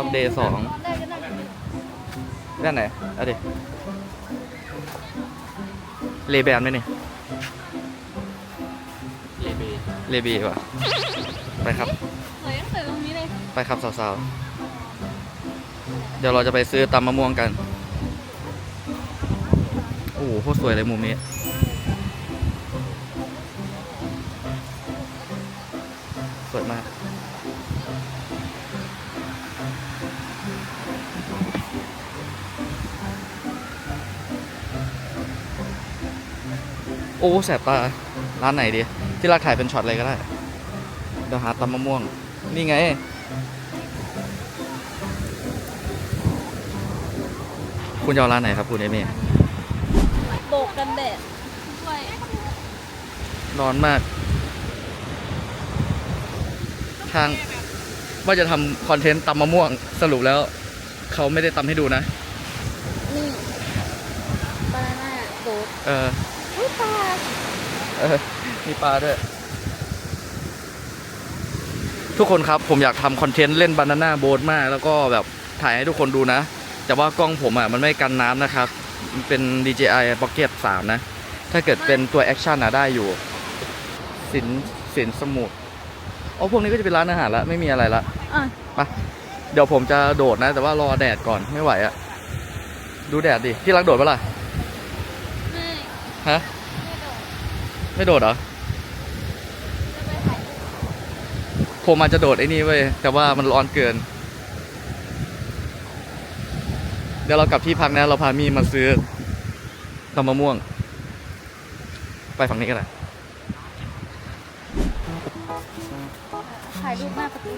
ออวันที่สองนะครับเดย์สองด้านไหนเอาดิเลแบนไหมเนี่ยเลเบเลบีป่ะไปครับสวยตั้งแต่ตรงนี้เลยไปครับสาวๆ เดี๋ยวเราจะไปซื้อตำมะม่วงกัน โอ้โหโคตรสวยเลยมุมนี้สวยมาก โอ้แสบตา ร้านไหนดี ที่รักถ่ายเป็นช็อตอะไรก็ได้ เดี๋ยวหาตำมะม่วง นี่ไง คุณจะเอาร้านไหนครับ คุณเอมี่โบกกันแดดด้วยร้อนมาก ทางว่าจะทำคอนเทนต์ตำมะม่วงสรุปแล้ว เขาไม่ได้ตำให้ดูนะ นี่บานาน่าโบกเอออุ้ย ปลาเออมีปลาด้วย ทุกคนครับผมอยากทำคอนเทนต์เล่นบานาน่าโบ๊ทมาก แล้วก็แบบถ่ายให้ทุกคนดูนะ แต่ว่ากล้องผมอะมันไม่กันน้ำนะครับ มันเป็น DJI Pocket 3 นะ ถ้าเกิดเป็นตัวแอคชั่นอะได้อยู่ สินสินสมุทรอ๋อพวกนี้ก็จะเป็นร้านอาหารละไม่มีอะไรละอะไปเดี๋ยวผมจะโดดนะ แต่ว่ารอแดดก่อนไม่ไหวอะดูแดดดิที่รักโดดปะล่ะไม่ฮะ ไม่โดดไม่โดดเหรอจะไปถ่ายผมอาจจะโดดไอ้นี่เว้ย แต่ว่ามันร้อนเกิน เดี๋ยวเรากลับที่พักนะ เราพามีมาซื้อตำมะม่วง ไปฝั่งนี้กันนะถ่ายรูปหน้าประตู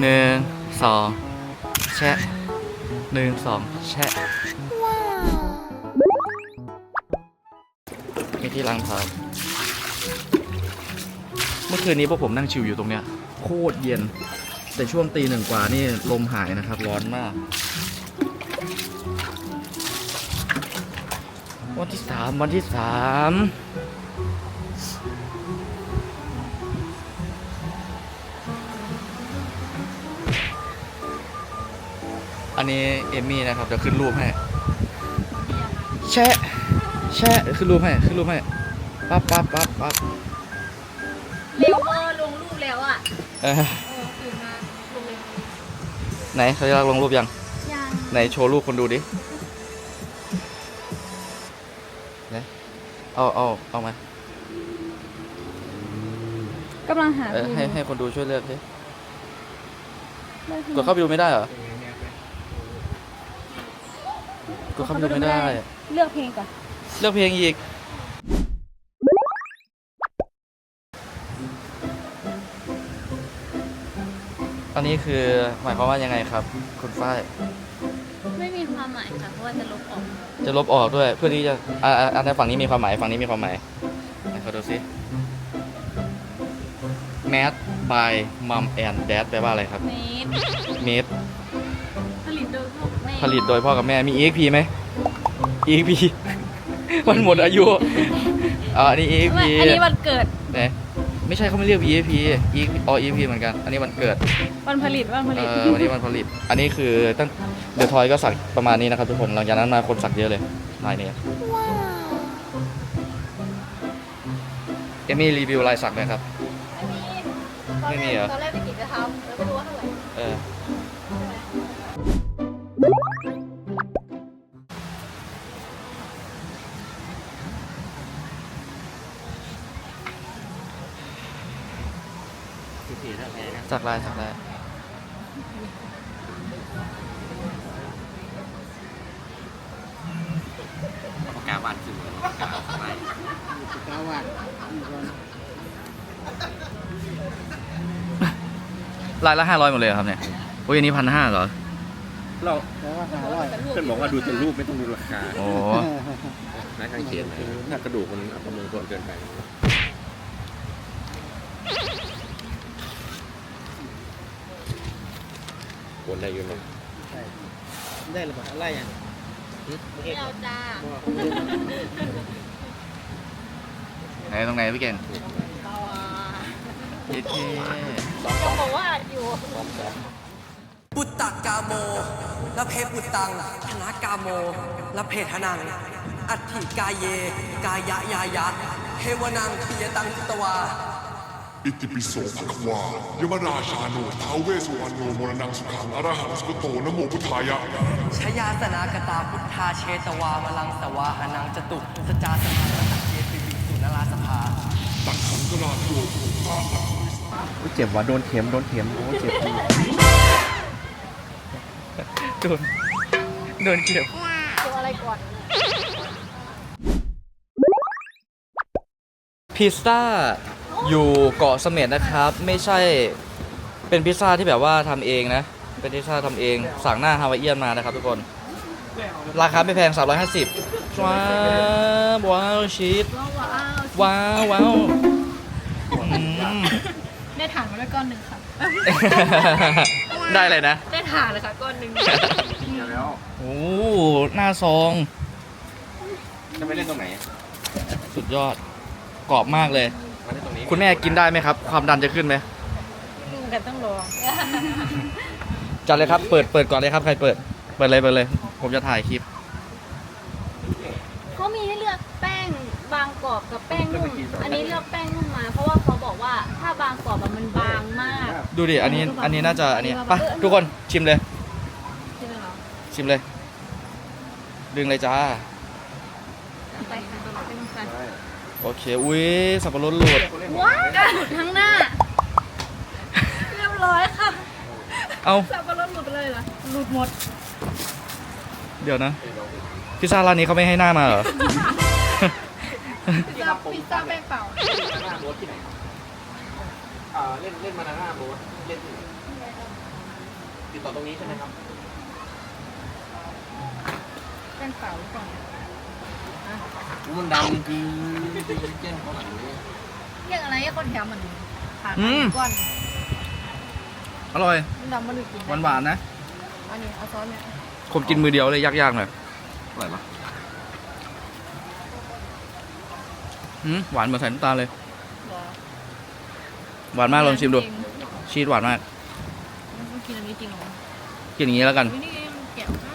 หนึ่งสองแชะหนึ่งสองแชะ มีที่ล้างเท้าเมื่อคืนนี้พวกผมนั่งชิวอยู่ตรงเนี้ย โคตรเย็น แต่ช่วงตีหนึ่งกว่านี่ลมหายนะครับ ร้อนมาก วันที่สามวันที่สามอันนี้เอมมี่นะครับเดี๋ยวขึ้นรูปให้แชะ แชะขึ้นรูปให้ขึ้นรูปให้ปั๊บปั๊บปั๊บปั๊บเร็วเวอร์ลงรูปแล้วอะเออเออตื่นมาลงเลยไหนเขาจะลงรูปยัง ยังไหนโชว์รูปคนดูดิไหนเอาเอาเอามากำลังหาเออเพลงให้ให้คนดูช่วยเลือกดิได้เพลงกดเข้าไปดูไม่ได้เหรอกดเข้าไปดูไม่ได้ เลือกเพลงก่อน เลือกเพลงอีก อันนี้คือหมายความว่ายังไงครับ คุณฝ้าย ไม่มีความหมายค่ะ เพราะว่าจะลบออก จะลบออกด้วย เพื่อที่จะอ่าอ่าอันนี้ฝั่งนี้มีความหมายฝั่งนี้มีความหมายไหนขอดูซิ Mad by Mom and Dad แปลว่าอะไรครับ เมตร Made ผลิตโดยพวกแม่ผลิตโดยพ่อกับแม่มี EXP ไหม EXP มันหมดอายุอ่าอันนี้ EXP ไม่อันนี้วันเกิด ไหนไม่ใช่เขาไม่เรียก EXP EXP อ๋อ EXP เหมือนกัน อันนี้วันเกิด วันผลิตวันผเอลิต อวันนี้วันผลิต อันนี้คือตั้งเดอะทอยก็สักประมาณนี้นะครับทุกคน หลังจากนั้นมาคนสักเยอะเลยลายนี้ว้าวเอมี่รีวิวลายสักหน่อยครับไม่มีไม่มีเหรอ ตอนแรกไปกิจจะทำแล้วไม่รู้ว่าเท่าไหร่ เออ สักลายสักลายปากกาวาดคือปากกาอะไรกาวาดลายละห้าร้อยหมดเลยเหรอครับเนี่ยโอ้ยอันนี้พันห้าเหรอเราแล้วว่าหาร้อยเพื่อนบอกว่าดูแต่รูปไม่ต้องดูราคาโอ้นะข้างเขียนนะถ้ากระดูกมันเอาประเมินส่วนเกินไป บนได้อยู่เนาะได้หรือเปล่าอะไรอะไม่เอาจ้าไหนตรงไหนพี่เก่งเอาอะเย้เท่จะบอกว่าอยู่ปุตตะกาโมละเพปุตตังธนากาโมละเพทนัง อัตถิกายเย กายะยายะเทวนังปิยตังคุตวา อิติปิโสภควายมราชาโนท้าวเวสสุวรรณโนมรณังสุขังอรหังสุกโตนะโมพุทธายะ ชยาสนากตาพุทธาเชตวามลังสวาหานังจตุสจาสนาสัตเยปิบิสุนราสภา ตัดขังกราโยภาลังเจ็บว่ะโดนเข็มโดนเข็มโอ้เจ็บจริงโดนโดนเก็บตัวอะไรก่อน พิซซ่า อยู่เกาะเสม็ดนะครับ ไม่ใช่เป็นพิซซ่าที่แบบว่าทำเองนะ เป็นพิซซ่าทำเอง สั่งหน้าฮาวายเอียนมานะครับทุกคน ราคาไม่แพง 350ว้าวว้าวชีสว้าวว้าวว้าวว้าวอืมได้ถ่านมาด้วยก้อนหนึ่งค่ะ ได้เลยนะ ได้ถ่านเลยค่ะก้อนหนึ่งแล้วโอ้หน้าซอง จะไปเล่นตรงไหน สุดยอด กรอบมากเลย มาเล่นตรงนี้คุณแม่กินได้ไหมครับ ความดันจะขึ้นไหมลุงกันต้องลองจัดเลยครับเปิดเปิดก่อนเลยครับใครเปิด เปิดเลยเปิดเลย ผมจะถ่ายคลิป เขามีให้เลือกแป้งบางกรอบกับแป้งนุ่ม อันนี้เลือกแป้งนุ่มมา เพราะว่าเขาบอกว่าถ้าบางกรอบอะมันบางมาก ดูดิอันนี้อันนี้น่าจะอันนี้ไปทุกคนชิมเลยใช่ไหมคะชิมเลย ดึงเลยจ้า ไปค่ะไปลงกัน โอเค อุ้ย สับปะรดหลุด ว้าวหลุดทั้งหน้า เรียบร้อยค่ะเอาสับปะรดหลุดไปเลยเหรอหลุดหมดเดี๋ยวนะ พิซซ่าร้านนี้เขาไม่ให้หน้ามาเหรอ พิซซ่าพิซซ่าแป้งเปล่าหน้าโบ๊ทที่ไหนครับอ่าเล่นเล่นมาหน้าโบ๊ทเล่นที่ไหนติดต่อตรงนี้ใช่ไหมครับ แป้งเปล่าหรือเปล่า มันดังคือเจ้นเขาหลังนี้เรียกอะไรให้คนแถมมันผ่านอืมก้อนอร่อยมันดำมันดูกินหวานหวานๆนะอันนี้เอาซอสเนี่ยผมกินมือเดียวเลยยากๆหน่อยอร่อยปะหืมหวานเหมือนใส่น้ำตาลเลยรอหวานมากลองชิมดู ชีสหวานมากมันกินอันนี้จริงเหรอกินอย่างนี้แล้วกันวินี่มันแกะได้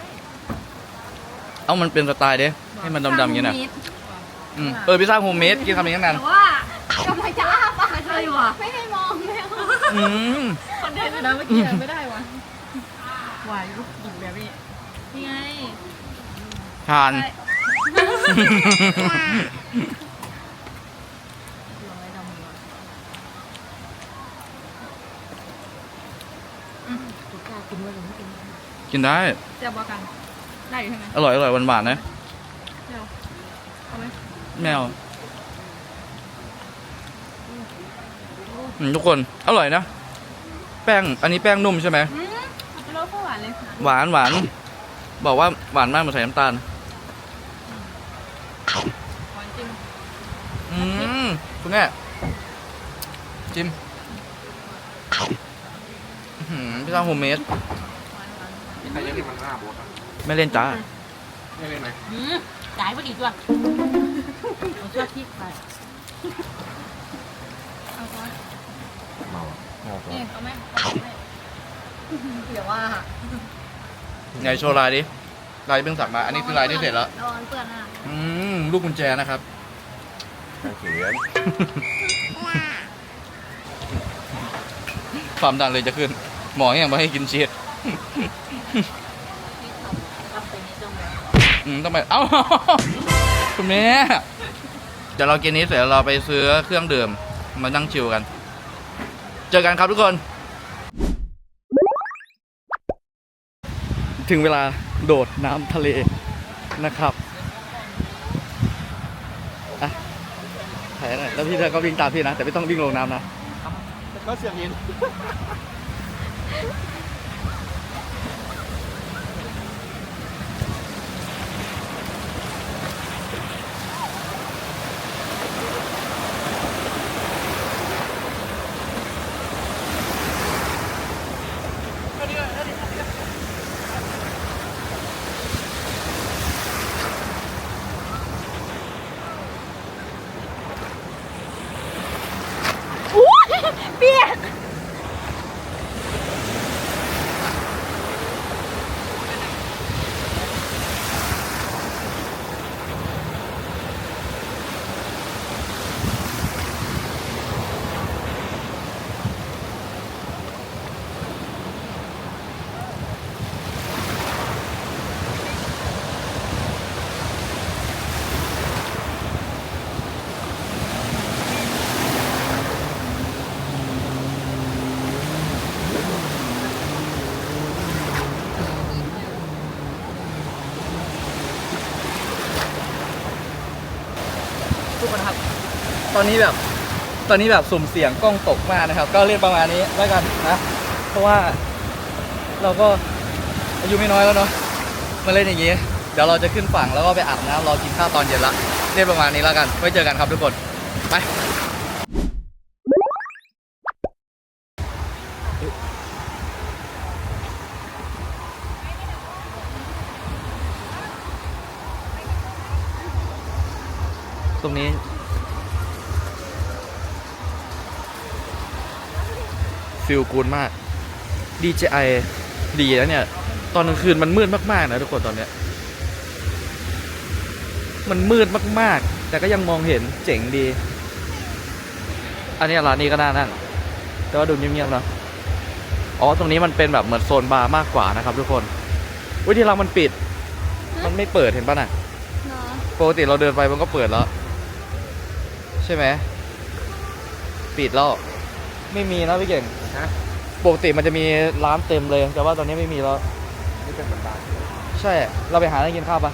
เอ้ามันเป็นสไตล์เด้ ให้มันดำๆอย่างนี้นะมิดอืมเออพิซซ่าโฮมเมดกินคำนี้ตั้งนานแต่ว่ากำลังจะอ้าปากเลยว่ะไม่ให้มองไม่เอาอืมคอนเทนต์นะเมื่อกี้อะไม่ได้ว่ะวายลูกหยิบแบบนี้นี่ไงทานได้ลองไว้ดำมืออืมถูกกล้ากินไว้หรือไม่กินกินได้เจะบอกกัน ได้อยู่ใช่ไหมอร่อยอร่อยหวานหวานๆ นะเดี๋ยวเอาไหมแมวอืมทุกคน อร่อยนะ แป้ง อันนี้แป้งนุ่มใช่ไหม อืมเป็นรสข้าวหวานเลยค่ะหวานหวาน บอกว่าหวานมากเหมือนใส่น้ำตาล หวานจริงอืมคุณแม่จิมอื้อหือพิซซ่าโฮมเมดหวานหวานมีใครจะเล่นมันหน้าโบ๊ทปะไม่เล่นจ้า ไม่เล่นไหมอืม จ่ายพอดีด้วยเอาชอบพริกไปเอาซอสเมาอะนี่เอาไหมเอาไหมเดี๋ยวว่าไงโชว์ลายดิลายเพิ่งสั่งมา อันนี้คือลายที่เสร็จแล้วระวังเปื้อนอะอืมลูกกุญแจนะครับทางเขียนความดันเลยจะขึ้น หมอยังไม่ให้กินชีส รับไปนี้ต้องแบบ อืม ต้องไป เอ้า คุณแม่เดี๋ยวเรากินนี้เสร็จแล้วเราไปซื้อเครื่องดื่มมานั่งชิลกัน เจอกันครับทุกคน ถึงเวลาโดดน้ำทะเลนะครับอะถ่ายหน่อยแล้วพี่เธอก็วิ่งตามพี่นะ แต่ไม่ต้องวิ่งลงน้ำนะ ก็เสียงยิน ตอนนี้แบบ ตอนนี้แบบสุ่มเสี่ยงกล้องตกมากนะครับ ก็เล่นประมาณนี้แล้วกันนะ เพราะว่าเราก็อายุไม่น้อยแล้วเนาะมาเล่นอย่างนี้ เดี๋ยวเราจะขึ้นฝั่งแล้วก็ไปอาบน้ำรอกินข้าวตอนเย็นละเล่นประมาณนี้แล้วกัน ไว้เจอกันครับทุกคน ไปตรงนี้ ฟิลกูดมาก DJI ดีแล้วเนี่ย ตอนกลางคืนมันมืดมากๆนะทุกคนตอนเนี้ย มันมืดมากๆ แต่ก็ยังมองเห็นเจ๋งดี อันนี้ร้านนี้ก็น่านั่ง แต่ว่าดูเงียบๆเนอะอ๋อ ตรงนี้มันเป็นแบบเหมือนโซนบาร์มากกว่านะครับทุกคนวิธีเรามันปิด มันไม่เปิดเห็นป่ะน่ะเนาะปกติเราเดินไปมันก็เปิดแล้ว ใช่ไหม ปิดแล้ว ไม่มีนะพี่เก่งฮะปกติมันจะมีร้านเต็มเลย แต่ว่าตอนนี้ไม่มีแล้ว นี่เป็นเหมือนบาร์ใช่ เราไปหาอะไรกินข้าวปะ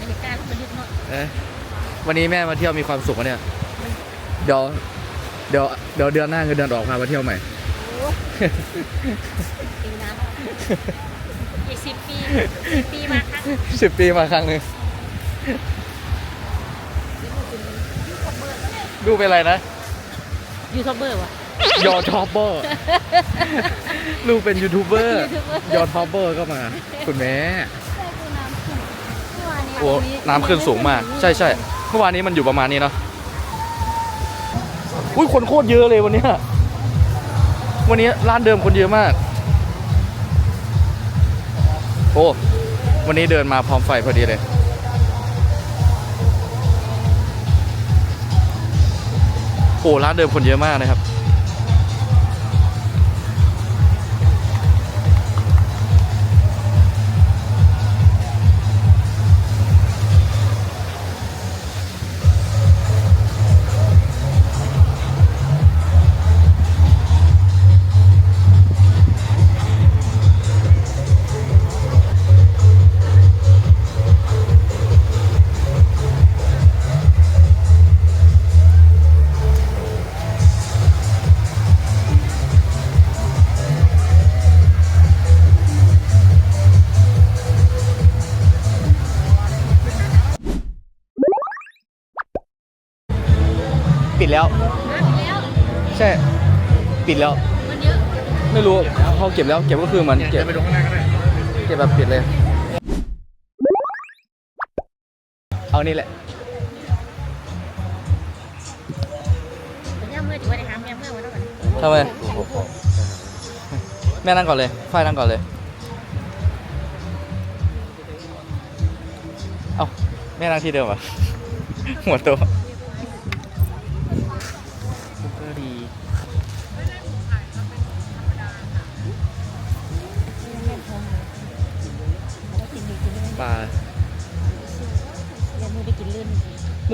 บรรยากาศมันดึกเนาะเอ๊ะวันนี้แม่มาเที่ยวมีความสุขอะเนี่ย เดี๋ยว เดี๋ยว เดี๋ยวเดือนหน้าเงินเดือนออกพามาเที่ยวใหม่ปีน้ำอีกสิบปีสิบปีมาครั้งสิบปีมาครั้งหนึ่ง ดูเป็นอะไรนะยูทูบเบอร์วะยอทอปเบอร์ลูกเป็นยูทูบเบอร์ยอทอปเบอร์ก็มา คุณแม่ใช่คือน้ำขึ้นเมื่อวานนี้โอ้น้ำขึ้นสูงมาก ใช่ใช่เมื่อวานนี้มันอยู่ประมาณนี้เนาะอุ้ยคนโคตรเยอะเลยวันเนี้ยวันนี้ร้านเดิมคนเยอะมาก โอ้วันนี้เดินมาพร้อมไฟพอดีเลย โอ้ร้านเดิมคนเยอะมากนะครับ เขาเก็บแล้วเก็บก็คือเหมันเนี่ยเก็บจะไปดูข้างหน้าก็ได้เก็บแบบปิดเลย เอานี่แหละย่าเมื่อถือว่าได้ทำย่าเมื่อวันนั้นทำไมแม่นั่งก่อนเลยฝ้ายนั่งก่อนเลย เอ้าแม่นั่งที่เดิมอะหัวโต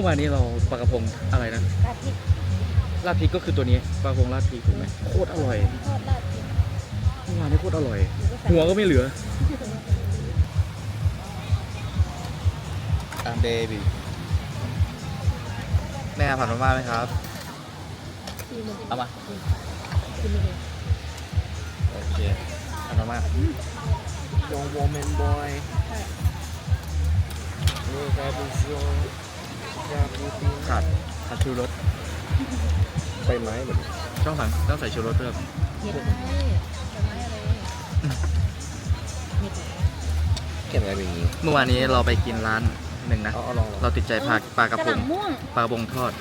มื่อวานนี้เราปลากระพงอะไรนะลาดพริกลาดพริกก็คือตัวนี้ปลากระพงลาดพริกถูกไหมโคตรอร่อยทอดลาดพริกเมื่อวานนี้โคตรอร่อย หัวก็ไม่เหลืออะเบบี้แม่ผัดมาม่าไหมครับ เอามา โอเคผัดมาม่ายองโวเมนบอยนี่กาบูโซยาบูติน ขาดขาดชูรสใบไม้แบบต้องสั่งต้องใส่ชูรสเพิ่มเห็ดไม้ดอกไม้อะไรเห็ดเขียนอะไรแบบนี้ เมื่อวานนี้เราไปกินร้านหนึ่งนะ เอาเอาลองลองเราติดใจปลาปลากระกระพหงล่ำม่วงปลากระพงทอด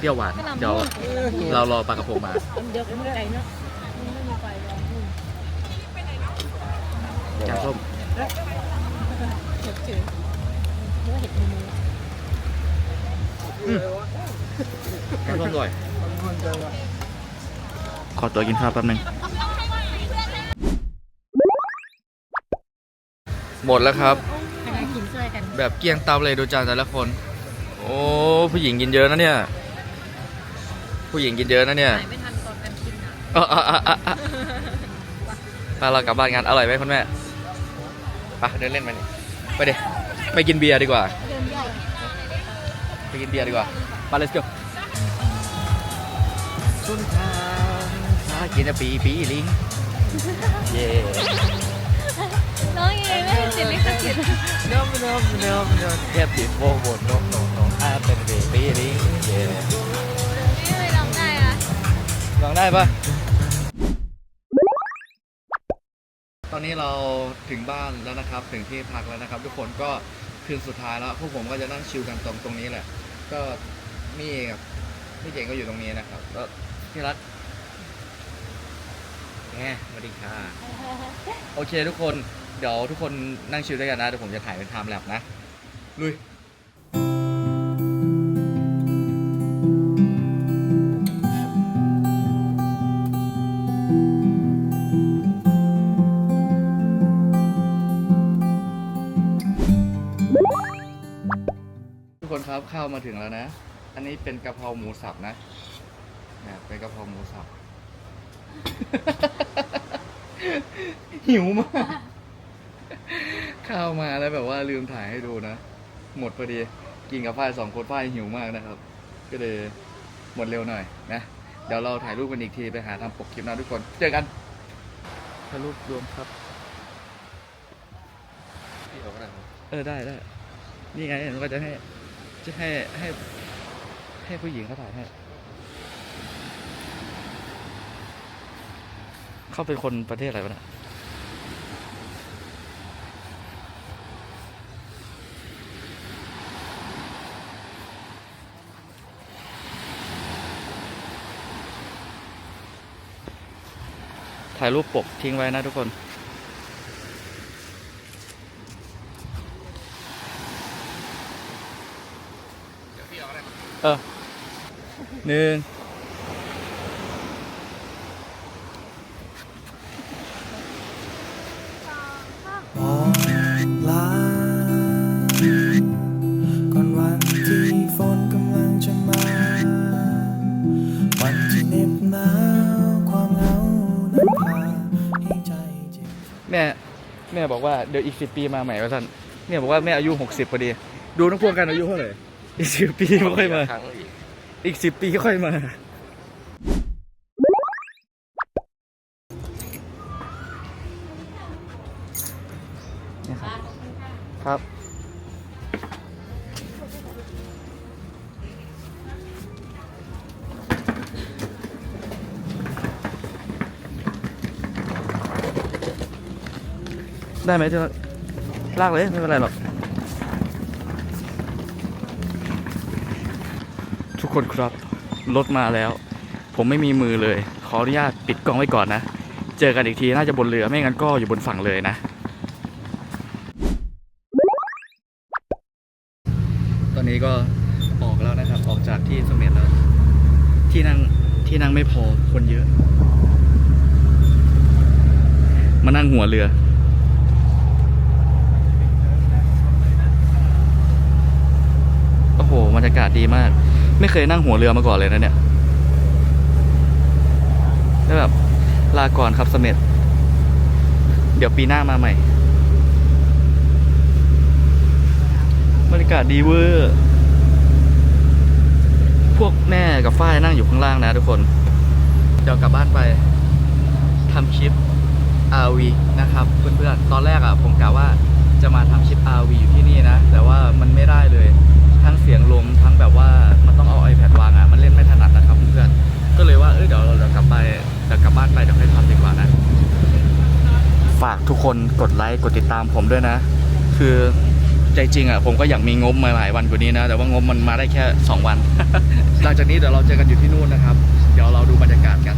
เปรี้ยวหวาน กระหล่ำเดี๋ยวม่วงเรารอปลากระพงมา เดี๋ยวเมื่ไหร่เนาะไม่มีไฟลองดูแกงส้มเฉยเฉยเนื้อเห็ดมือ แกงส้มอร่อย ขอตัวกินข้าวแป๊บนึง หมดแล้วครับใครกินช่วยกัน แบบเกลี้ยงเตาเลยดูจานแต่ละคน โอ้ผู้หญิงกินเยอะนะเนี่ย ผู้หญิงกินเยอะนะเนี่ย หายไม่ทันตอนกันกินอะอะอะอะอะอะไปเรากลับบ้านกันอร่อยไหมคุณแม่ไปเดินเล่นไปนี่ไปเดี๋ยวไปกินเบียร์ดีกว่าเดินใหญ่ไป กินเบียร์ดีกว่า มา let's go สุนทางหากินปีปีลิง เย่น้องยังไม่ติดลิขสิทธิ์น้องน้องน้องน้องแค่ติดโบว์บนน้องน้องน้องอาเป็นปีปีลิง เย่ไม่ร้องได้อะลองได้ปะตอนนี้เราถึงบ้านแล้วนะครับ ถึงที่พักแล้วนะครับ ทุกคนก็คืนสุดท้ายแล้ว พวกผมก็จะนั่งชิลกันตรงตรงนี้แหละ ก็มี่กับพี่เก่งก็อยู่ตรงนี้นะครับ ก็พี่รักแหมสวัสดีค่ะ โอเคทุกคน เดี๋ยวทุกคนนั่งชิลด้วยกันนะ เดี๋ยวผมจะถ่ายเป็นไทม์แลปนะ ลุย มาถึงแล้วนะ อันนี้เป็นกะเพราหมูสับนะเนี่ยเป็นกะเพราหมูสับ หิวมาก ข้าวมาแล้วแบบว่าลืมถ่ายให้ดูนะ หมดพอดี กินกับฝ้ายสองคนฝ้ายหิวมากนะครับ ก็เลยหมดเร็วหน่อยนะ เดี๋ยวเราถ่ายรูปกันอีกทีไปหาทำปกคลิปนะทุกคน เจอกันถ่ายรูปรวมครับพี่เอาก็ได้ครับเออได้ได้ นี่ไงมันก็จะให้ จะให้ให้ให้ผู้หญิงเขาถ่ายให้เขาเป็นคนประเทศอะไรวะเนี่ยถ่ายรูปปกทิ้งไว้นะทุกคน เออหนึ่ง บอกลาก่อนวันที่ฝนกำลังจะมา วันที่เหน็บหนาวความเหงานั้นพาให้ ใจเจ็บแม่แม่บอกว่าเดี๋ยวอีกสิบปีมาใหม่ว่าท่านแม่บอกว่าแม่อายุหกสิบพอดี ดูนักพวงกันอายุเท่าไหร่ อีกสิบปีค่อยมา ครั้งอีกอีกสิบปีค่อยมานี่ครับ ครับ ได้ไหมที่รักลากเลย ไม่เป็นไรหรอก คนครับรถมาแล้ว ผมไม่มีมือเลย ขออนุญาตปิดกล้องไว้ก่อนนะ เจอกันอีกทีน่าจะบนเรือไม่งั้นก็อยู่บนฝั่งเลยนะ ตอนนี้ก็ออกแล้วนะครับออกจากที่เสม็ดแล้ว ที่นั่งที่นั่งไม่พอคนเยอะ มานั่งหัวเรือโอ้โหบรรยากาศดีมาก ไม่เคยนั่งหัวเรือมาก่อนเลยนะเนี่ยแล้วแบบลาก่อนครับเสม็ดเดี๋ยวปีหน้ามาใหม่บรรยากาศดีเวอร์พวกแม่กับฝ้ายนั่งอยู่ข้างล่างนะทุกคน เดี๋ยวกลับบ้านไปทำคลิป RV นะครับเพื่อนๆ ตอนแรกอะผมกะว่าจะมาทำคลิป RV อยู่ที่นี่นะ แต่ว่ามันไม่ได้เลย ทั้งเสียงลมทั้งแบบว่ามันต้องเอา iPad วางอะมันเล่นไม่ถนัดนะครับเพื่อนก็เลยว่าเออเดี๋ยวเราเดี๋ยวกลับไปเดี๋ยวกลับบ้านไปเดี๋ยวค่อยทำดีกว่านะ ฝากทุกคนกดไลค์กดติดตามผมด้วยนะ คือใจจริงอะผมก็อยากมีงบมาหลายวันกว่านี้นะ แต่ว่างบมันมาได้แค่ 2 วัน หลังจากนี้เดี๋ยวเราเจอกันอยู่ที่นู่นนะครับ เดี๋ยวเราดูบรรยากาศกัน